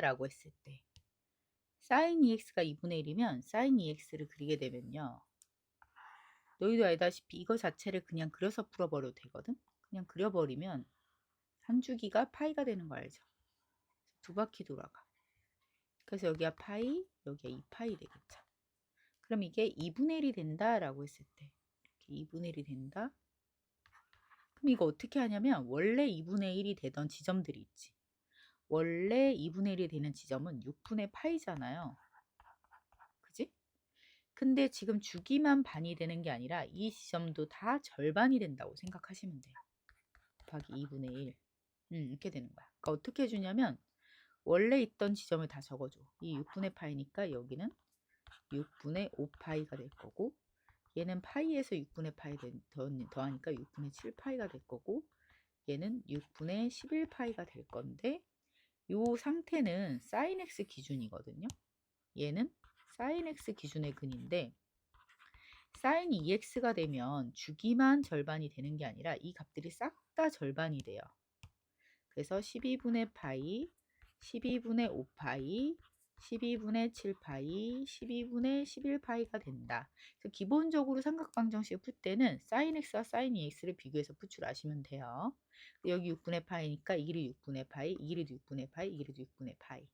라고 했을 때 sin EX가 2분의 1이면 sin EX를 그리게 되면요. 너희도 알다시피 이거 자체를 그냥 그려서 풀어버려도 되거든? 그냥 그려버리면 한 주기가 파이가 되는 거 알죠? 두 바퀴 돌아가. 그래서 여기가 파이, 여기가 2파이 되겠죠. 그럼 이게 2분의 1이 된다 라고 했을 때 이렇게 2분의 1이 된다. 그럼 이거 어떻게 하냐면 원래 2분의 1이 되던 지점들이 있지. 원래 2분의 1이 되는 지점은 6분의 파이잖아요. 그지? 근데 지금 주기만 반이 되는 게 아니라 이 지점도 다 절반이 된다고 생각하시면 돼요. 곱하기 2분의 1. 음, 이렇게 되는 거야. 그러니까 어떻게 해주냐면 원래 있던 지점을 다 적어줘. 이 6분의 파이니까 여기는 6분의 5파이가 될 거고 얘는 파이에서 6분의 파이 더, 더하니까 6분의 7파이가 될 거고 얘는 6분의 11파이가 될 건데 요 상태는 sin x 기준이거든요. 얘는 sin x 기준의 근인데 sin 2x가 되면 주기만 절반이 되는 게 아니라 이 값들이 싹 다 절반이 돼요. 그래서 12분의 파이, 12분의 5파이, 12분의 7파이, 12분의 11파이가 된다. 그래서 기본적으로 삼각방정식 풀 때는 sin x와 sin 2x를 비교해서 풀줄 아시면 돼요. 여기 6분의 파이니까 이 길이 6분의 파이, 이 길이도 6분의 파이, 이 길이도 6분의 파이.